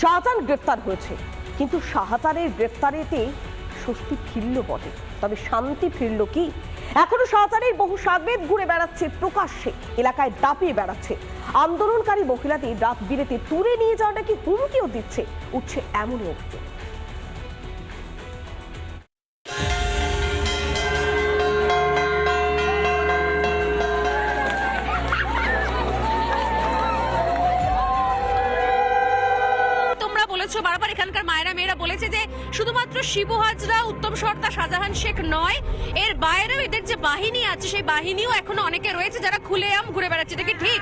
শাহজাহান গ্রেফতার হয়েছে। কিন্তু শাহজাহানের গ্রেফতারেতে স্বস্তি ফিরল বটে। তবে শান্তি ফিরল কি? এখনও শাহজাহানের বহু সাবেদ ঘুরে বেড়াচ্ছে প্রকাশ্যে। এলাকায় দাপিয়ে বেড়াচ্ছে। আন্দোলনকারী মহিলাদের রাত বিরেতে তুলে নিয়ে যাওয়াটা কি হুমকিও দিচ্ছে? উঠছে এমনই অভিযোগ। বলেছে যে শুধুমাত্র শিবু হাজরা উত্তম সর্দার শাহজাহান শেখ নয় এর বাইরেও এদের যে বাহিনী আছে সেই বাহিনীও এখনও অনেকে রয়েছে যারা খুলেআম ঘুরে বেড়াচ্ছে। এটা কি ঠিক?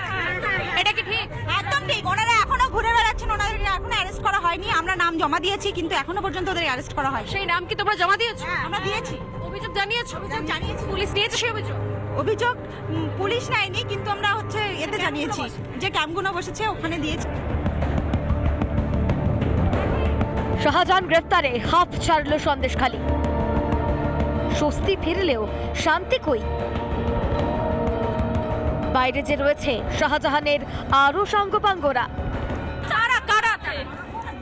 এটা কি ঠিক? একদম ঠিক। ওনারা এখনও ঘুরে বেড়াচ্ছেন। ওনাদের এখনও অ্যারেস্ট করা হয়নি। আমরা নাম জমা দিয়েছি কিন্তু এখনও পর্যন্ত ওদের অ্যারেস্ট করা হয় সেই নাম কি তোমরা জমা দিয়েছ? আমরা দিয়েছি। অভিযোগ জানিয়েছো? অভিযোগ জানিয়েছি। পুলিশ নিয়েছে সেই অভিযোগ? অভিযোগ পুলিশ নেয়নি কিন্তু আমরা হচ্ছে এতে জানিয়েছি যে ক্যাম্পগুলো বসেছে ওখানে দিয়েছি। শাহজাহান গ্রেফতারে হাফ ছাড়ল সন্দেশখালী। স্বস্তি ফিরলেও শান্তি কই? বাইরে যে রয়েছে শাহজাহানের আরও সাঙ্গপাঙ্গরা। কারা কারা?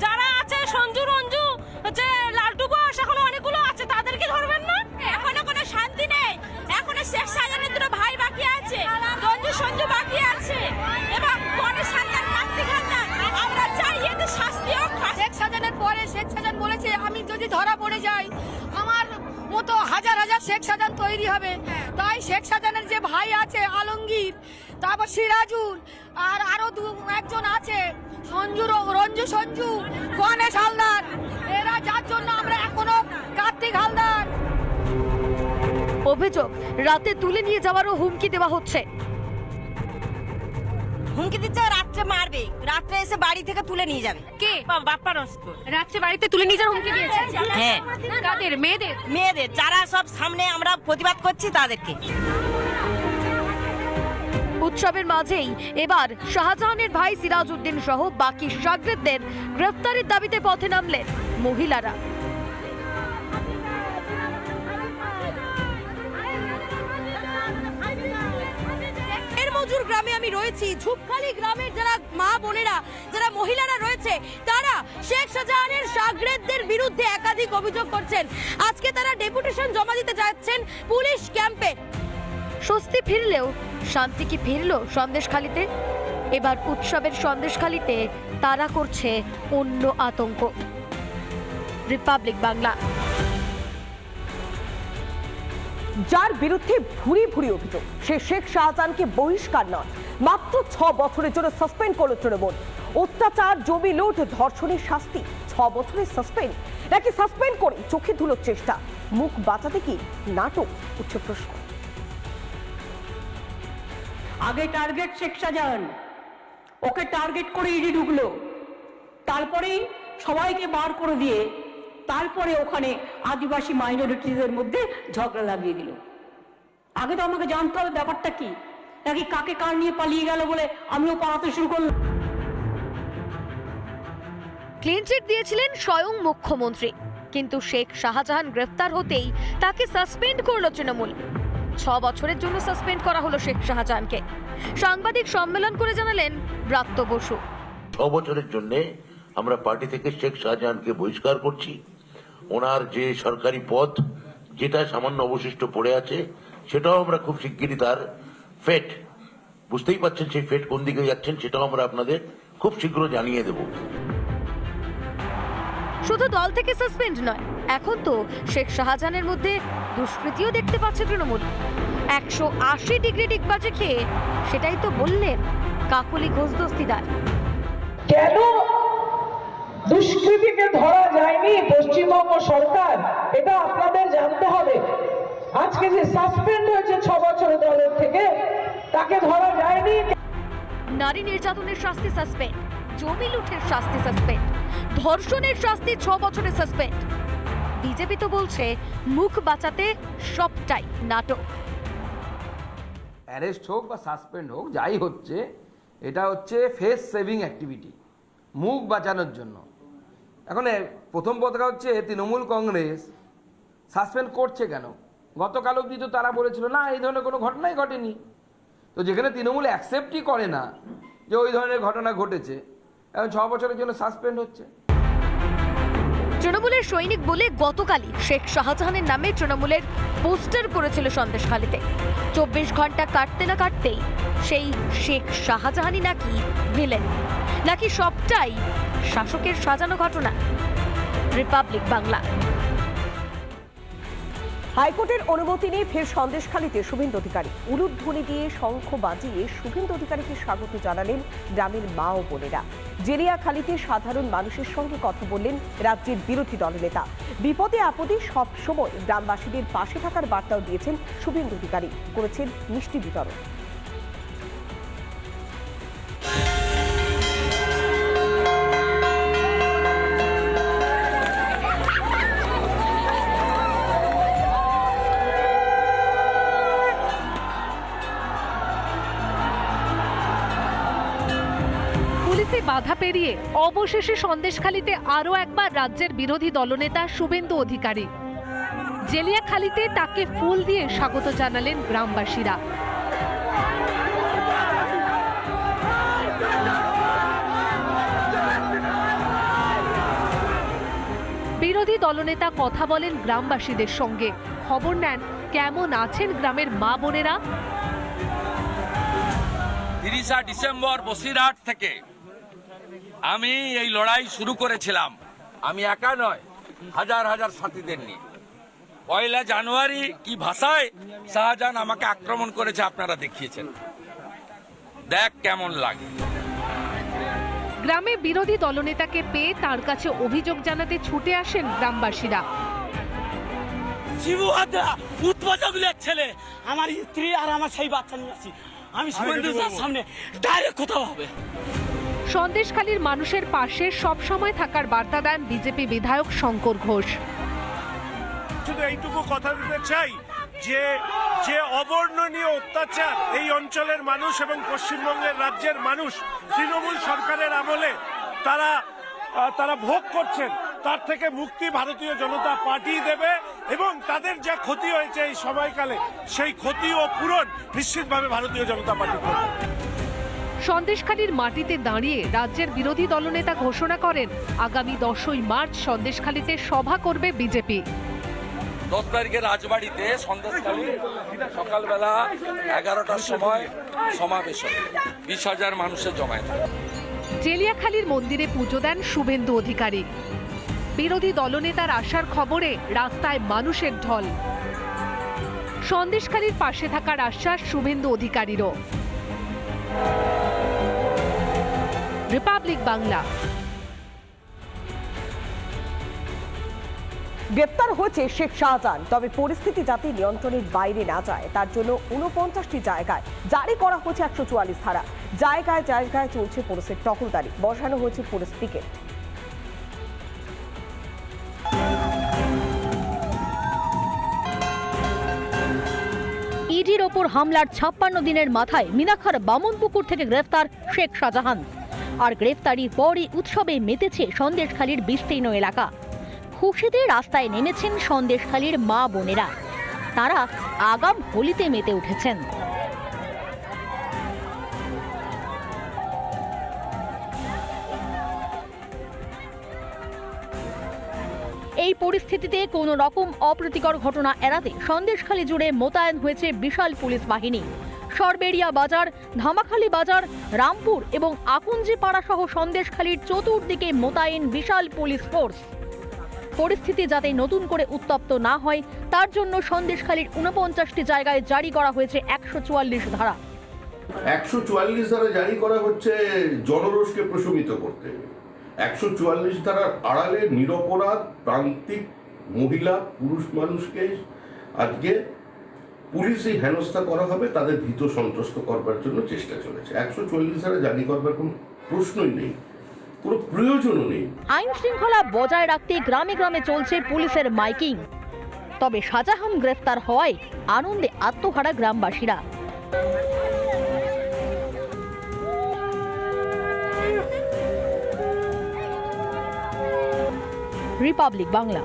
যারা আছে, সঞ্জু, রঞ্জু যে লালটু বয়স এখনও অনেকগুলো আছে, তাদেরকে ধরবেন না? এখনও কোনো শান্তি নেই। এখনও শেখ শাহজাহানের দুটো ভাই বাকি আছে। রঞ্জু শেখ সাজানের পরে শেখ সাজান বলেছে আমি যদি ধরা পড়ে যাই আমার মতো হাজার হাজার শেখ সাজান তৈরি হবে। তাই শেখ সাজানের যে ভাই আছে আলমগীর তারপর সিরাজুল আর আরও দু একজন আছে সঞ্জু রঞ্জু সঞ্জু গণেশ হালদার। এরা যার জন্য আমরা এখনও কার্তিক হালদার। অভিযোগ রাতে তুলে নিয়ে যাওয়ারও হুমকি দেওয়া হচ্ছে। হুমকি দিচ্ছে রাত্রে মারবে। রাত্রে এসে বাড়ি থেকে তুলে নিয়ে যাবে। কে? বাপ্পার অস্ত্র রাত্রে বাড়িতে তুলে নিয়ে যাওয়ার হুমকি দিয়েছে? হ্যাঁ। কাদের? মেয়েদের? মেয়েদের। যারা সব সামনে আমরা প্রতিবাদ করছি তাদেরকে। উৎসবের মাঝেই এবার শাহজাহানের ভাই সিরাজউদ্দিন সহ বাকি সাগরেদদের গ্রেফতারের দাবিতে পথে নামলেন মহিলারা। গ্রামে আমি রয়েছি। ঝুপখালি গ্রামের যারা মা বোনেরা, যারা মহিলারা রয়েছে, তারা শেখ শাহজাহানের সাগরেদদের বিরুদ্ধে একাধিক অভিযোগ করছেন। আজকে তারা ডেপুটেশন জমা দিতে যাচ্ছেন পুলিশ ক্যাম্পে। স্বস্তি ফিরলেও, শান্তি কি ফিরল সন্দেশখালিতে? এবার উৎসবের সন্দেশখালিতে তারা করছে অন্য আতঙ্ক। রিপাবলিক বাংলা। যার বিরুদ্ধে ভুরি ভুরি অভিযোগ। সে শেখ শাহজাহানকে বহিষ্কার নয়, মাত্র ছ বছরের জন্য সাসপেন্ড করল তৃণমূল। অত্যাচার, জমি লুট, ধর্ষণের শাস্তি, ছ বছরের সাসপেন্ড নাকি সাসপেন্ড করে চোখে ধুলোর চেষ্টা? মুখ বাঁচাতে কি নাটক? উচ্চ প্রশ্ন। আগে টার্গেট শেখ শাহজাহান। ওকে টার্গেট করে ইডি ঢুকলো, তারপরেই সবাইকে বার করে দিয়ে তারপরে ওখানে আদিবাসী মাইনরিটিদের মধ্যে ঝগড়া লাগিয়ে দিল। আগে তো আমাকে জানতে হবে ব্যাপারটা কি? নাকি কাকে কার নিয়ে পালিয়ে গেল বলে আমিও পালাতে শুরু করলাম? ক্লিনচিট দিয়েছিলেন স্বয়ং মুখ্যমন্ত্রী। কিন্তু শেখ শাহজাহান গ্রেফতার হতেই তাকে সাসপেন্ড করল তৃণমূল। ছ বছরের জন্য সাসপেন্ড করা হলো শেখ শাহজাহানকে। সাংবাদিক সম্মেলন করে জানালেন ব্রাত্য বসু। ছ বছরের জন্য আমরা পার্টি থেকে শেখ শাহজাহানকে বহিষ্কার করছি। ওনার যে সরকারি পদ যেটা সামান্য অবশিষ্ট পড়ে আছে সেটাও আমরা খুব শিগগিরই তার ফেট বুঝতেই পারছেন সেই ফেট কোন দিকে যাচ্ছেন সেটাও আমরা আপনাদের খুব শীঘ্র জানিয়ে দেব। শুধু দল থেকে সাসপেন্ড নয় এখন তো শেখ শাহজাহানের মধ্যে দুষ্কৃতিও দেখতে পাচ্ছে তৃণমূল। একশো আশি ডিগ্রি ডিগবাজে খেয়ে সেটাই তো বললেন কাকলি ঘোষ দস্তিদার। কেন দুষ্কৃতীকে ধরা যায়নি পশ্চিমবঙ্গ সরকার এটা আপনাদের জানতে হবে। আজকে যে সাসপেন্ড হয়েছে ছ বছরের দলের থেকে তাকে ধরা যায়নি। নারী নির্যাতনের শাস্তি সাসপেন্ড জমি লুঠের শাস্তি সাসপেন্ড ধর্ষণের শাস্তি ছ বছরের সাসপেন্ড বিজেপি তো বলছে মুখ বাঁচাতে সবটাই নাটক। অ্যারেস্ট হোক বা সাসপেন্ড হোক যাই হচ্ছে এটা হচ্ছে ফেস সেভিং অ্যাক্টিভিটি মুখ বাঁচানোর জন্য। এখন প্রথম কথা হচ্ছে তৃণমূল কংগ্রেস। সাসপেন্ড করছে কেন? গতকাল অবধি তো তারা বলেছিল, না, এই ধরনের কোনো ঘটনাই ঘটেনি। তো যেখানে তৃণমূল অ্যাকসেপ্টই করে না যে ওই ধরনের ঘটনা ঘটেছে, এখন ছ বছরের জন্য সাসপেন্ড হচ্ছে। তৃণমূলের সৈনিক বলে গতকালই শেখ শাহজাহানের নামে তৃণমূলের পোস্টার করেছিল সন্দেশখালীতে। চব্বিশ ঘণ্টা কাটতে না কাটতেই সেই শেখ শাহজাহানই নাকি ভিলেন নাকি সবটাই শাসকের সাজানো ঘটনা? রিপাবলিক বাংলা। হাইকোর্টের অনুমতি নিয়ে ফের সন্দেশখালীতে শুভেন্দু অধিকারী। উলুধ্বনি দিয়ে শঙ্খ বাজিয়ে শুভেন্দু অধিকারীকে স্বাগত জানালেন গ্রামের মা ও বোনেরা। জেরিয়াখালীতে সাধারণ মানুষের সঙ্গে কথা বললেন রাজ্যের বিরোধী দলনেতা বিপদে আপদে সব সময় গ্রামবাসীদের পাশে থাকার বার্তাও দিয়েছেন শুভেন্দু অধিকারী। করেছেন মিষ্টি বিতরণ। বাধা পেরিয়ে অবশেষে সন্দেশখালিতে আরও একবার রাজ্যের বিরোধী দলনেতা শুভেন্দু অধিকারী। জেলিয়াখালীতে তাকে ফুল দিয়ে স্বাগত জানালেন গ্রামবাসীরা। বিরোধী দলনেতা কথা বলেন গ্রামবাসীদের সঙ্গে। খবর নেন, কেমন আছেন গ্রামের মা বোনেরা? তিরিশা ডিসেম্বর বসিরহাট থেকে আমি এই লড়াই শুরু করেছিলাম। আমি একা নয় হাজার হাজার সাথীদের নিয়ে। পয়লা জানুয়ারি কি ভাষায়? শাহজাহান আমাকে আক্রমণ করেছে আপনারা দেখিয়েছেন। দেখ কেমন লাগে। গ্রামে বিরোধী দলনেতাকে পেয়ে তার কাছে অভিযোগ জানাতে ছুটে আসেন গ্রামবাসীরা। শিবু ছেলে আমার স্ত্রী আর আমার সেই বাচ্চা নিয়ে আসি। আমি সামনে ডাইরেক্ট কোথাও হবে? সন্দেশখালীর মানুষের পাশে সবসময় থাকার বার্তা দেন বিজেপি বিধায়ক শঙ্কর ঘোষ। শুধু এইটুকু কথা দিতে চাই যে যে অবর্ণনীয় অত্যাচার এই অঞ্চলের মানুষ এবং পশ্চিমবঙ্গের রাজ্যের মানুষ তৃণমূল সরকারের আমলে তারা তারা ভোগ করছেন, তার থেকে মুক্তি ভারতীয় জনতা পার্টি দেবে এবং তাদের যা ক্ষতি হয়েছে এই সময়কালে, সেই ক্ষতি ও পূরণ নিশ্চিতভাবে ভারতীয় জনতা পার্টি করবে। সন্দেশখালীর মাটিতে দাঁড়িয়ে রাজ্যের বিরোধী দলনেতা ঘোষণা করেন আগামী দশই মার্চ সন্দেশখালীতে সভা করবে বিজেপি। দশ তারিখে রাজবাড়িতে সন্দেশকালী সকালবেলা এগারোটার সময় সমাবেশ হবে। বিশ হাজার মানুষের জমায়েত জেলিয়াখালীর মন্দিরে পুজো দেন শুভেন্দু অধিকারী। বিরোধী দলনেতার আসার খবরে রাস্তায় মানুষের ঢল। সন্দেশখালীর পাশে থাকার আশ্বাস শুভেন্দু অধিকারীরও। রিপাবলিক বাংলা গ্রেপ্তার হয়েছে শেখ শাহজাহান তবে পরিস্থিতি যাতে নিয়ন্ত্রণের বাইরে না যায় তার জন্য উনপঞ্চাশটি জায়গায় জারি করা হয়েছে একশো চুয়াল্লিশ ধারা। জায়গায় জায়গায় চলছে পুলিশের টহলদারি বসানো হয়েছে পুলিশ পিকেট। ইডির ওপর হামলার ছাপ্পান্ন দিনের মাথায় মিনাখার বামনপুকুর থেকে গ্রেফতার শেখ শাহজাহান। আর গ্রেফতারির পরই উৎসবে মেতেছে সন্দেশখালীর বিস্তীর্ণ এলাকা। খুশিতে রাস্তায় নেমেছেন সন্দেশখালীর মা বোনেরা। তারা আগাম হোলিতে মেতে উঠেছেন। এই পরিস্থিতিতে কোনো রকম অপ্রীতিকর ঘটনা এড়াতে সন্দেশখালী জুড়ে মোতায়েন হয়েছে বিশাল পুলিশ বাহিনী। সরবেরিয়া বাজার, ধামাখালী বাজার, রামপুর এবং আকুঞ্জিপাড়া সহ সন্দেশখালীর চতুর্দিকে মোতায়েন বিশাল পুলিশ ফোর্স। পরিস্থিতি যাতে নতুন করে উত্তপ্ত না হয়, তার জন্য সন্দেশখালীর উনপঞ্চাশটি জায়গায় জারি করা হয়েছে একশো চুয়াল্লিশ ধারা। একশো চুয়াল্লিশ ধারা জারি করা হচ্ছে জনরোষকে প্রশমিত করতে। একশো চুয়াল্লিশ ধারার আড়ালে নিরপরাধ, প্রান্তিক মহিলা, পুরুষ মানুষকে আজকে পুলিশই হেনস্থা করা হবে, তাদের ভীত সন্ত্রস্ত করবার জন্য চেষ্টা চলেছে। একশো চুয়াল্লিশ ধারা জারি করবার কোনো প্রশ্নই নেই, কোনো নেই। আইন শৃঙ্খলা বজায় রাখতে গ্রামে গ্রামে চলছে পুলিশের মাইকিং। তবে শাহজাহান গ্রেফতার হওয়ায় আনন্দে আত্মহারা গ্রামবাসীরা। রিপাবলিক বাংলা।